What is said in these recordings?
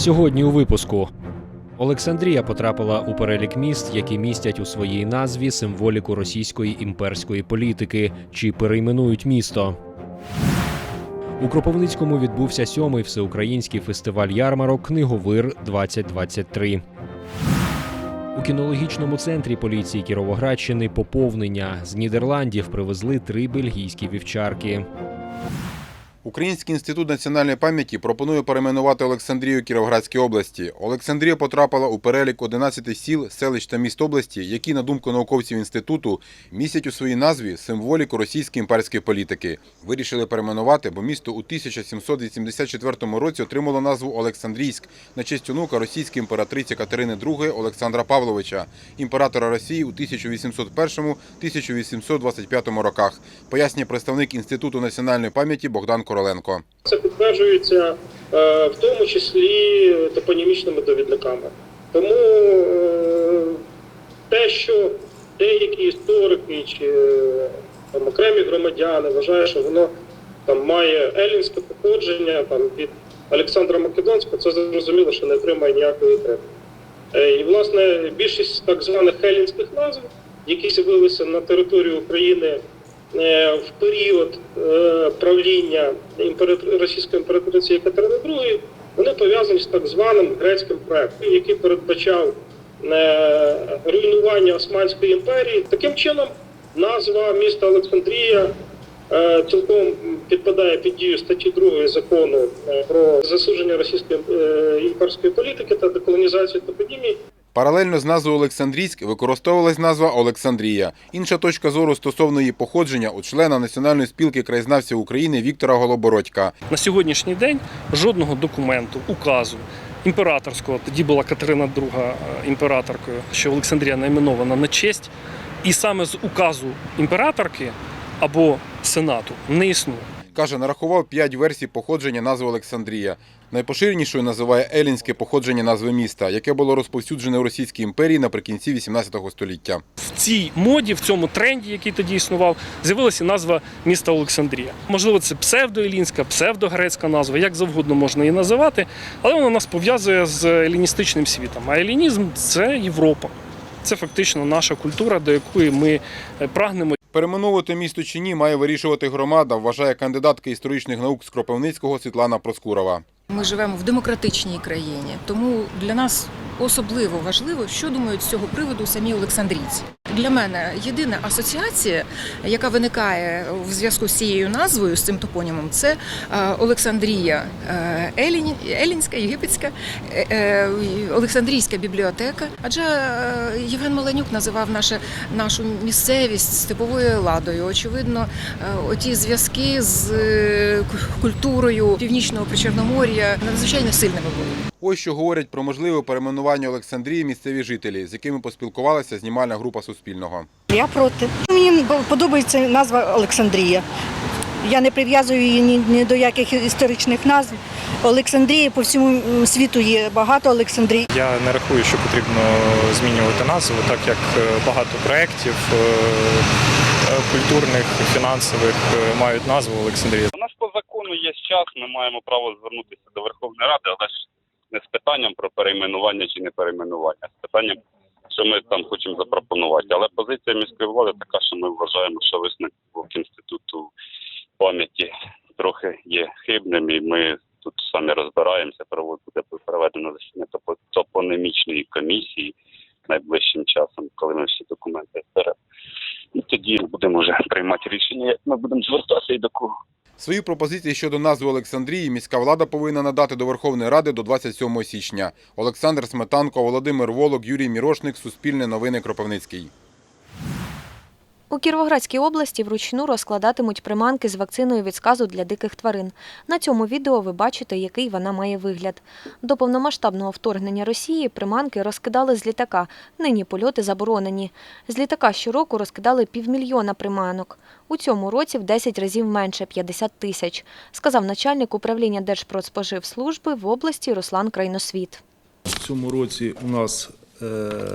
Сьогодні у випуску Олександрія потрапила у перелік міст, які містять у своїй назві символіку російської імперської політики чи перейменують місто. У Кропивницькому відбувся сьомий всеукраїнський фестиваль ярмарок Книговир 2023 У кінологічному центрі поліції Кіровоградщини поповнення з Нідерландів привезли три бельгійські вівчарки. Український інститут національної пам'яті пропонує перейменувати Олександрію Кіровоградській області. Олександрія потрапила у перелік 11 сіл, селищ та міст області, які, на думку науковців інституту, містять у своїй назві символіку російської імперської політики. Вирішили перейменувати, бо місто у 1784 році отримало назву Олександрійськ на честь онука російської імператриці Катерини II Олександра Павловича, імператора Росії у 1801-1825 роках. Пояснює представник інституту національної пам'яті Богдан Короленко. Це підтверджується е, в тому числі топонімічними довідниками. Тому е, те, що деякі історики чи е, там, окремі громадяни вважають, що воно там має елінське походження там, від Олександра Македонського, це зрозуміло, що не отримає ніякої. Е, І, власне, більшість так званих елінських назв, які з'явилися на території України в період е, правління російської імператриці Катерини II, вони пов'язані з так званим грецьким проектом, який передбачав е, руйнування Османської імперії. Таким чином, назва міста Олександрія е, цілком підпадає під дію статті 2 закону е, про засудження російської е, імперської політики та деколонізацію топонімії. Паралельно з назвою Олександрійськ використовувалась назва Олександрія. Інша точка зору стосовно її походження у члена Національної спілки краєзнавців України Віктора Голобородька. На сьогоднішній день жодного документу, указу імператорського, тоді була Катерина II е, імператоркою, що Олександрія найменована на честь, і саме з указу імператорки або сенату не існує. Каже, нарахував п'ять версій походження назви Олександрія. Найпоширенішою називає елінське походження назви міста, яке було розповсюджене у Російській імперії наприкінці 18 століття. В цій моді, в цьому тренді, який тоді існував, з'явилася назва міста Олександрія. Можливо, це псевдоелінська, псевдогрецька назва, як завгодно можна її називати, але вона нас пов'язує з еліністичним світом. А елінізм це Європа. Це фактично наша культура, до якої ми е, прагнемо. Перейменовувати місто чи ні має вирішувати громада, вважає кандидатка історичних наук з Кропивницького Світлана Проскурова. Ми живемо в демократичній країні, тому для нас особливо важливо, що думають з цього приводу самі олександрійці. Для мене єдина асоціація, яка виникає в зв'язку з цією назвою, з цим топонімом, це е, Олександрія е, Елінська, Єгипетська, е, Олександрійська бібліотека. Адже Євген Маленюк називав наше, нашу місцевість степовою ладою. Очевидно, оті зв'язки з культурою північного причорномор'я надзвичайно сильними були. Ось що говорять про можливе перейменування Олександрії місцеві жителі, з якими поспілкувалася знімальна група Суспільного. Я проти. Мені подобається назва Олександрія. Я не прив'язую її ні, ні до яких історичних назв. Олександрії по всьому світу є багато Олександрій. Я не рахую, що потрібно змінювати назву, так як е, багато проєктів е, е, культурних, фінансових мають назву Олександрія. У нас по закону є час, ми маємо право звернутися до Верховної Ради, але ж не з питанням про перейменування чи не перейменування, а з питанням, що ми там хочемо запропонувати. Але позиція міської влади така, що ми вважаємо, що висновок інституту пам'яті трохи є хибним, і ми тут самі розбираємося. Буде проведено засідання топо- топонімічної комісії найближчим часом, коли ми всі документи зберемо. І тоді будемо вже приймати рішення, як ми будемо звертатися і до кого. Свої пропозиції щодо назви Олександрії міська влада повинна надати до Верховної Ради до 27 січня. Олександр Сметанко, Володимир Волок, Юрій Мірошник, Суспільне новини Кропивницький. У Кіровоградській області вручну розкладатимуть приманки з вакциною від сказу для диких тварин. На цьому відео ви бачите, який вона має вигляд. До повномасштабного вторгнення Росії приманки розкидали з літака. Нині польоти заборонені. З літака щороку розкидали півмільйона приманок. У цьому році в 10 разів менше 50 тисяч, сказав начальник управління Держпродспоживслужби в області Руслан Крайносвіт. В цьому році у нас е,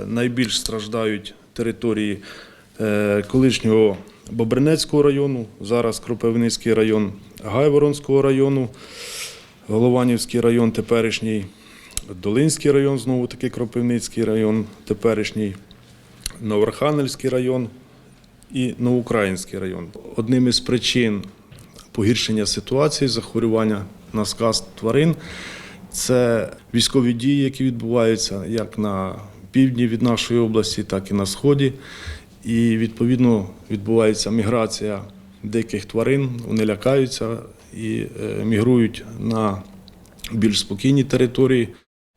найбільш страждають території колишнього Бобринецького району, зараз Кропивницький район, Гайворонського району, Голованівський район теперішній. Долинський район, знову таки Кропивницький район, теперішній, Новоархангельський район і Новоукраїнський район. Одним із причин погіршення ситуації, захворювання на сказ тварин це військові дії, які відбуваються як на півдні від нашої області, так і на сході. І відповідно відбувається міграція диких тварин, вони лякаються і е, мігрують на більш спокійні території.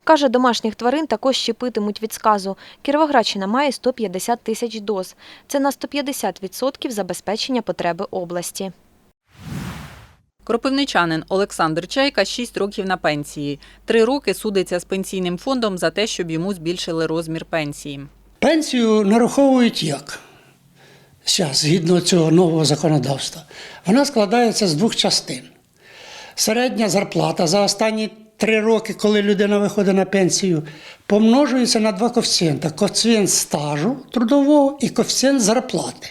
Каже, домашніх тварин також щепитимуть від сказу. Кіровоградщина має 150 тисяч доз. Це на 150% забезпечення потреби області. Кропивничанин Олександр Чайка 6 років на пенсії. Три роки судиться з пенсійним фондом за те, щоб йому збільшили розмір пенсії. Пенсію нараховують як? Зараз, згідно цього нового законодавства. Вона складається з двох частин. Середня зарплата за останні три роки, коли людина виходить на пенсію, помножується на два коефіцієнти: коефіцієнт стажу трудового і коефіцієнт зарплати.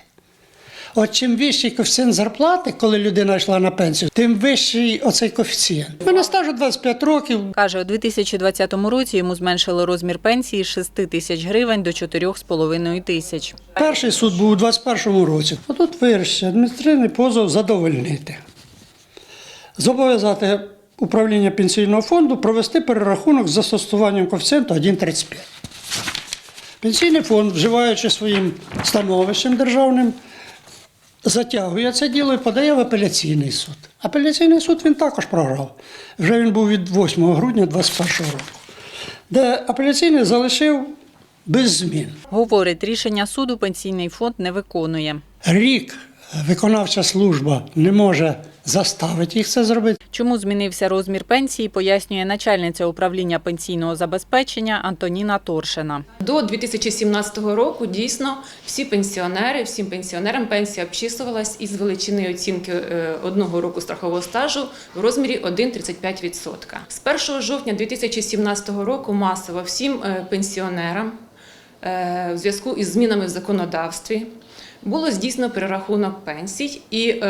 От чим вищий коефіцієнт зарплати, коли людина йшла на пенсію, тим вищий оцей коефіцієнт. Вона стажу 25 років, Каже, у 2020 році йому зменшили розмір пенсії з 6 тисяч гривень до 4,5 тисяч. Перший суд був у 21-му році. А тут вирішився адміністративний позов задовольнити. Зобов'язати управління пенсійного фонду провести перерахунок з застосуванням коефіцієнту 1,35. Пенсійний фонд, вживаючи своїм становищем державним, затягує це діло і подає в апеляційний суд. Апеляційний суд він також програв. Вже він був від 8 грудня 2021 року, де апеляційний залишив без змін. Говорить, рішення суду пенсійний фонд не виконує. Рік виконавча служба не може заставити їх це зробити. Чому змінився розмір пенсії, пояснює начальниця управління пенсійного забезпечення Антоніна Торшина. До 2017 року дійсно всі пенсіонери, всім пенсіонерам пенсія обчислювалась із величини оцінки е, одного року страхового стажу в розмірі 1,35%. З 1 жовтня 2017 року масово всім е, пенсіонерам е, в зв'язку із змінами в законодавстві було здійснено перерахунок пенсій і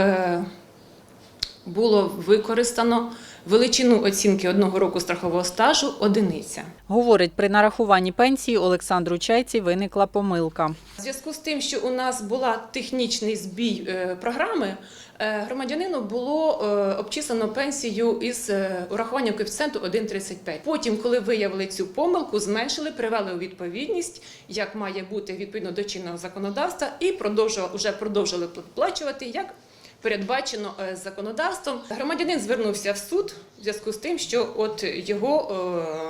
було використано величину оцінки одного року страхового стажу одиниця. Говорить, при нарахуванні пенсії Олександру Чайці виникла помилка. В зв'язку з тим, що у нас була технічний збій е, програми, е, громадянину було е, обчислено пенсію із урахуванням коефіцієнту 1,35. Потім, коли виявили цю помилку, зменшили, привели у відповідність, як має бути відповідно до чинного законодавства, і продовжували, вже продовжили сплачувати як. Передбачено е, законодавством. Громадянин звернувся в суд в зв'язку з тим, що от його,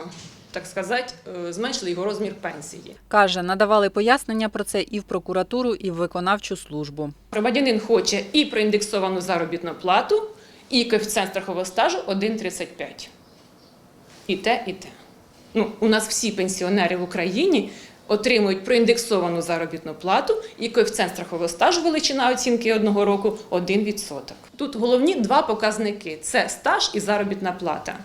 е, так сказати, е, зменшили його розмір пенсії. Каже, надавали пояснення про це і в прокуратуру, і в виконавчу службу. Громадянин хоче і проіндексовану заробітну плату, і коефіцієнт страхового стажу 1,35. І те, і те. Ну, у нас всі пенсіонери в Україні отримують проіндексовану заробітну плату і коефіцієнт страхового стажу, величина оцінки одного року 1%. Тут головні два показники: це стаж і заробітна плата.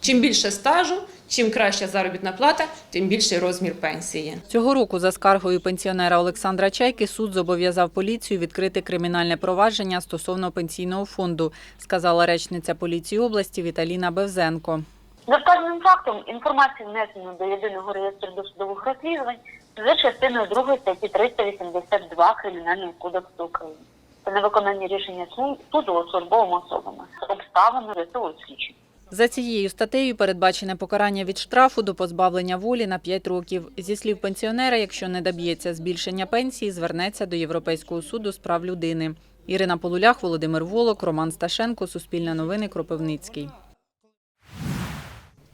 Чим більше стажу, чим краща заробітна плата, тим більший розмір пенсії. Цього року за скаргою пенсіонера Олександра Чайки суд зобов'язав поліцію відкрити кримінальне провадження стосовно пенсійного фонду, сказала речниця поліції області Віталіна Бевзенко. За вказаним фактом інформацію внесено до єдиного реєстру досудових розслідувань за частиною 2 статті 382 Кримінального кодексу України. Це невиконання рішення суду службовими особами. Обставини рисують слідчі. За цією статтею передбачене покарання від штрафу до позбавлення волі на 5 років. Зі слів пенсіонера, якщо не доб'ється збільшення пенсії, звернеться до Європейського суду з прав людини. Ірина Полулях, Володимир Волок, Роман Сташенко, Суспільне новини, Кропивницький.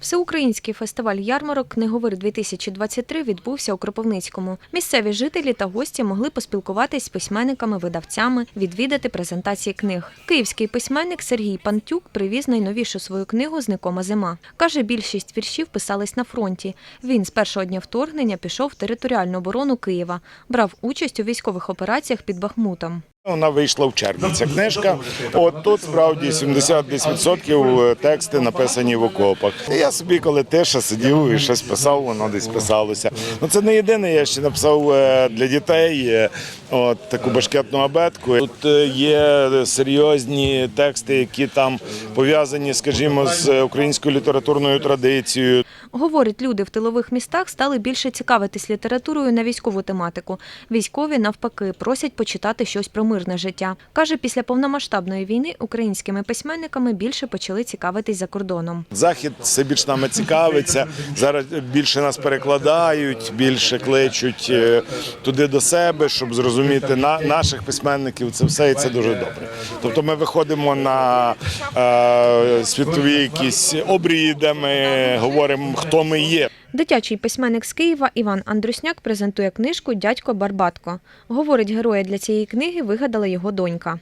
Всеукраїнський фестиваль ярмарок Книговир 2023 відбувся у Кропивницькому. Місцеві жителі та гості могли поспілкуватись з письменниками, видавцями, відвідати презентації книг. Київський письменник Сергій Пантюк привіз найновішу свою книгу Зникома зима. Каже, більшість віршів писались на фронті. Він з першого дня вторгнення пішов в територіальну оборону Києва, брав участь у військових операціях під Бахмутом. Вона вийшла в червні. Ця книжка. От тут справді 70% тексти написані в окопах. Я собі, коли тиша сидів і щось писав, воно десь писалося. Ну це не єдине. Я ще написав е, для дітей е, от таку башкетну абетку. Тут е, є серйозні тексти, які там пов'язані, скажімо, з українською літературною традицією. Говорить, люди в тилових містах стали більше цікавитись літературою на військову тематику. Військові, навпаки, просять почитати щось про мирне життя. Каже, після повномасштабної війни українськими письменниками більше почали цікавитись за кордоном. Захід все більш нами цікавиться. Зараз більше нас перекладають, більше кличуть е, туди до себе, щоб зрозуміти на наших письменників. Це все і це дуже добре. Тобто ми виходимо на е, світові якісь обрії, ми говоримо, хто ми є. Дитячий письменник з Києва Іван Андрусняк презентує книжку Дядько Барбатко. Говорить, героя для цієї книги вигадала його донька.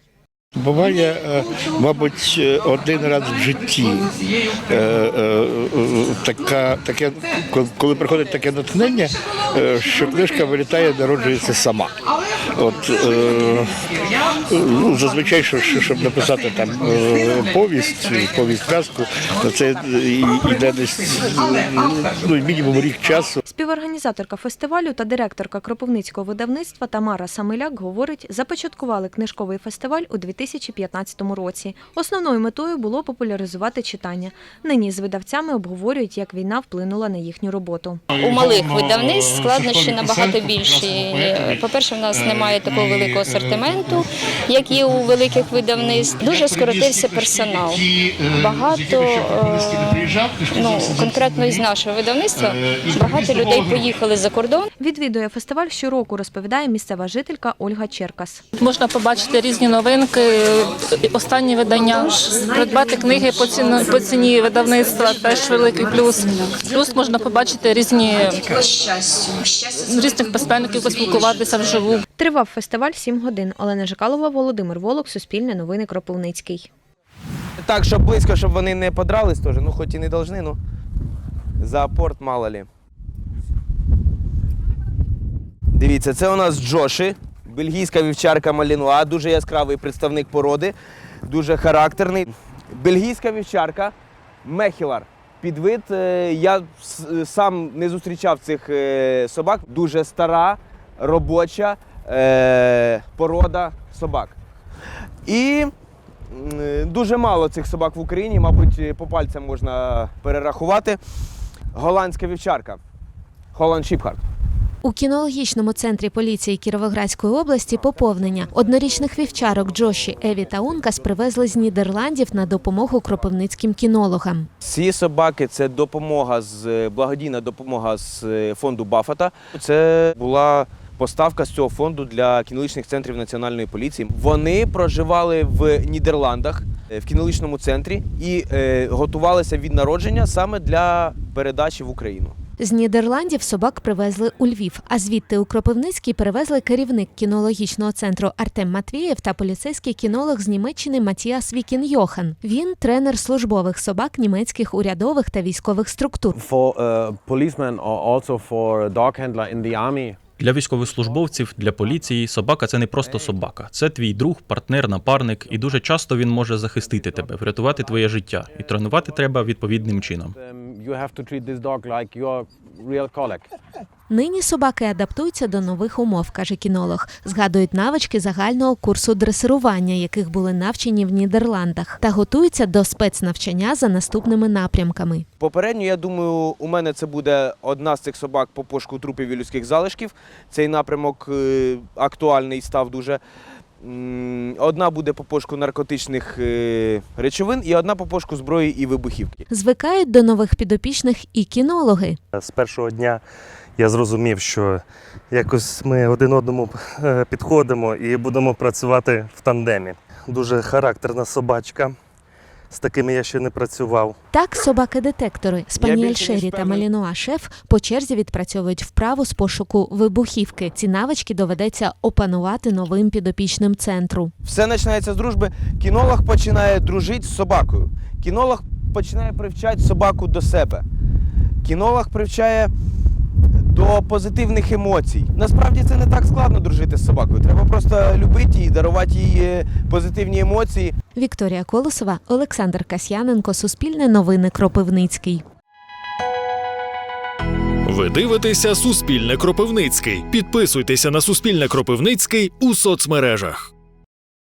Буває, е, мабуть, е, один раз в житті е, така, таке, коли- приходить таке натхнення, що книжка вилітає, народжується сама. От, е, ну, зазвичай, що, що- щоб написати там е, повість, повість казку, це йде десь ну, мінімум рік часу. Співорганізаторка фестивалю та директорка Кропивницького видавництва Тамара Самиляк говорить, започаткували книжковий фестиваль у 2015 році. Основною метою було популяризувати читання. Нині з видавцями обговорюють, як війна вплинула на їхню роботу. У малих видавництв складнощі набагато більші. По-перше, в нас немає такого великого асортименту, як є у великих видавництв. Дуже скоротився персонал. Багато е, ну, конкретно із нашого видавництва багато людей поїхали за кордон. Відвідує фестиваль щороку, розповідає місцева жителька Ольга Черкас. Можна побачити різні новинки, останні видання, придбати книги по ціні, по ціні видавництва, теж великий плюс. Плюс можна побачити різні різних письменників, поспілкуватися вживу. Тривав фестиваль 7 годин. Олена Жикалова, Володимир Волок, Суспільне новини Кропивницький. Так, щоб близько, щоб вони не подрались теж, ну хоч і не должны, ну за апорт мало ли. Дивіться, це у нас Джоші, бельгійська вівчарка Малінуа, дуже яскравий представник породи, дуже характерний. Бельгійська вівчарка Мехілар. Підвид, е, я сам не зустрічав цих е, собак. Дуже стара, робоча е, порода собак. І е, дуже мало цих собак в Україні, мабуть, е, по пальцям можна перерахувати. Голландська вівчарка. Холланд Шіпхард. У кінологічному центрі поліції Кіровоградської області поповнення однорічних вівчарок Джоші, Еві та Ункас привезли з Нідерландів на допомогу кропивницьким кінологам. Ці собаки це допомога з благодійна допомога з е, фонду Баффета. Це була поставка з цього фонду для кінологічних центрів національної поліції. Вони проживали в Нідерландах е, в кінологічному центрі і е, готувалися від народження саме для передачі в Україну. З Нідерландів собак привезли у Львів, а звідти у Кропивницький перевезли керівник кінологічного центру Артем Матвієв та поліцейський кінолог з Німеччини Матіас Вікін Йохан. Він тренер службових собак німецьких урядових та військових структур. For uh, policemen or also for dog handler in the army, Для військовослужбовців, для поліції собака це не просто собака. Це твій друг, партнер, напарник, і дуже часто він може захистити тебе, врятувати твоє життя. І тренувати треба відповідним чином. Нині собаки адаптуються до нових умов, каже кінолог. Згадують навички загального курсу дресирування, яких були навчені в Нідерландах, та готуються до спецнавчання за наступними напрямками. Попередньо, я думаю, у мене це буде одна з цих собак по пошуку трупів і людських залишків. Цей напрямок е, актуальний став дуже. Одна буде по пошуку наркотичних е, речовин і одна по пошуку зброї і вибухівки. Звикають до нових підопічних і кінологи. З першого дня я зрозумів, що якось ми один одному е, підходимо і будемо працювати в тандемі. Дуже характерна собачка. З такими я ще не працював. Так, собаки-детектори Спаніель Шері та. Малінуа Шеф по черзі відпрацьовують вправу з пошуку вибухівки. Ці навички доведеться опанувати новим підопічним центру. Все починається з дружби. Кінолог починає дружити з собакою. Кінолог починає привчати собаку до себе. Кінолог привчає до позитивних емоцій. Насправді це не так складно дружити з собакою. Треба просто любити її, дарувати їй е, позитивні емоції. Вікторія Колосова, Олександр Касьяненко, Суспільне новини Кропивницький. Ви дивитеся Суспільне Кропивницький. Підписуйтеся на Суспільне Кропивницький у соцмережах.